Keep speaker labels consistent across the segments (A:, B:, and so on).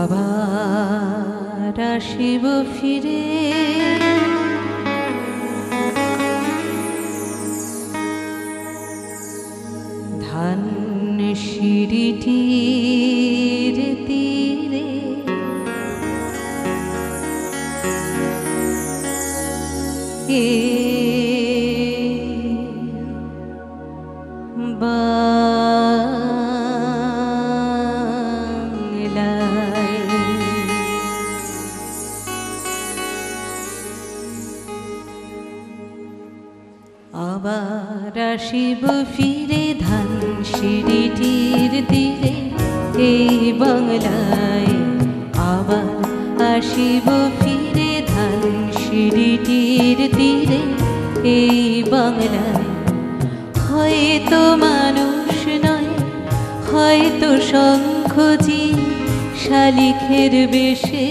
A: আবার শিব ফিরে। ধান সিঁড়িটির তীরে এ আসিব ফিরে ধান সিঁড়িটির তীরে। এই বাংলায় আবার আসিব ফিরে ধান সিঁড়িটির তীরে। এই বাংলায় হয়তো মানুষ নয়, হয়তো শঙ্খজি শালিখের বেশে।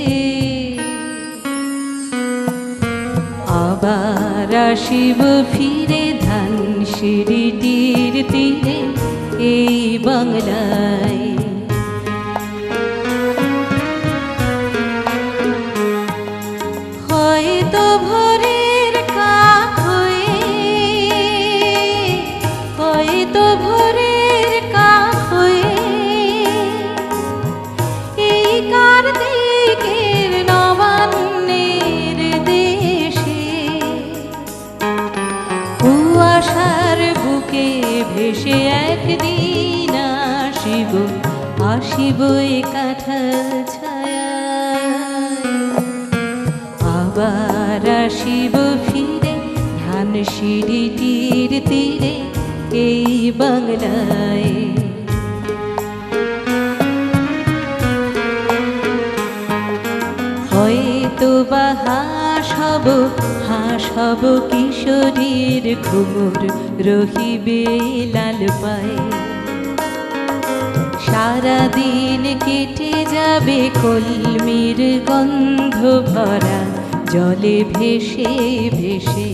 A: আবার আসিব ফিরে ধান সিঁড়িটির তীরে। এই বাংলায় এ কাঁঠাল ছায়া। আবার আসিব ফিরে, ধান সিঁড়িটির তীরে এই বাংলায়। হয়তো বা হাস হব হাস হব কিশোরীর ঘুমুর, রহিবে লাল পায়ে। সারাদিন কেটে যাবে কলমির গন্ধ ভরা জলে ভেসে ভেসে।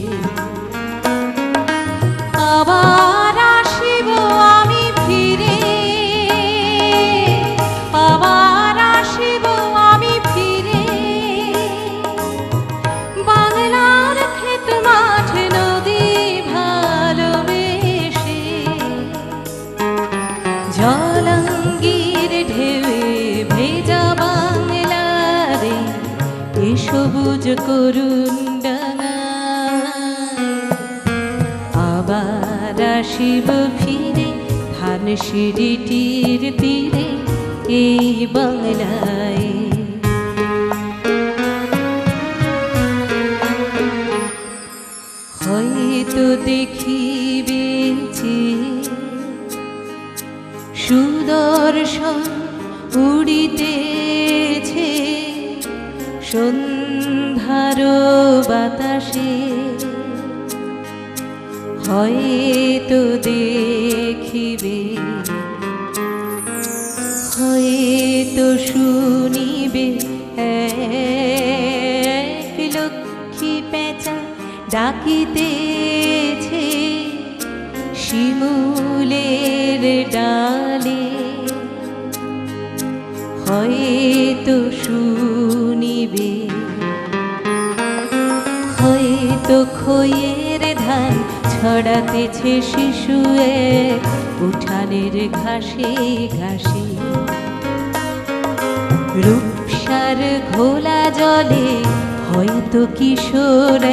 A: আবার আসিব করুন আবার আসিব ফিরে ধান সিঁড়িটির তীরে এই বাংলায়। হয়তো দেখিবে যে সুদর্শন উড়িতেছে। সন্ধ্যার বাতাসে হয়তো দেখিবে হয়তো শুনিবে লক্ষ্মী পেঁচা ডাকিতেছে শিমুলের ডালে। হয়তো শুনিবে হয়তো খইয়ের ধান ছড়াতেছে শিশুয়ে, উঠানের ঘাসে ঘাসে। রূপসার ঘোলা জলে হয়তো কিশোর,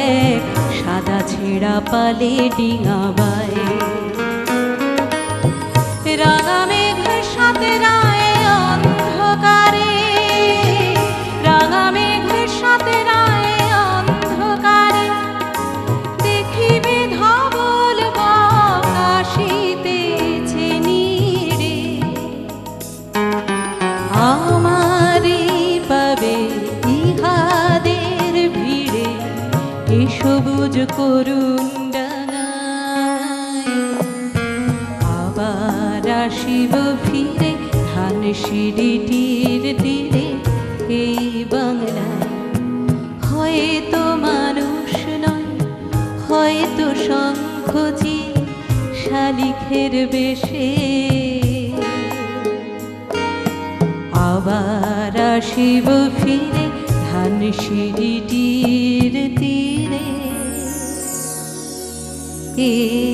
A: সাদা ছেঁড়া পালে ডিঙাবায় রাঙা মেঘের সাথে রায় আমারে পাবে ইহাদের ভিড়ে। এ সবুজ ডাঙায়। আবার আসিব ফিরে ধান সিঁড়িটির তীরে। এই বাংলায় হয়তো মানুষ নয়, হয়তো শঙ্খজি শালিখের বেশে। আবার আসিব ফিরে ধান সিঁড়িটির তীরে। এই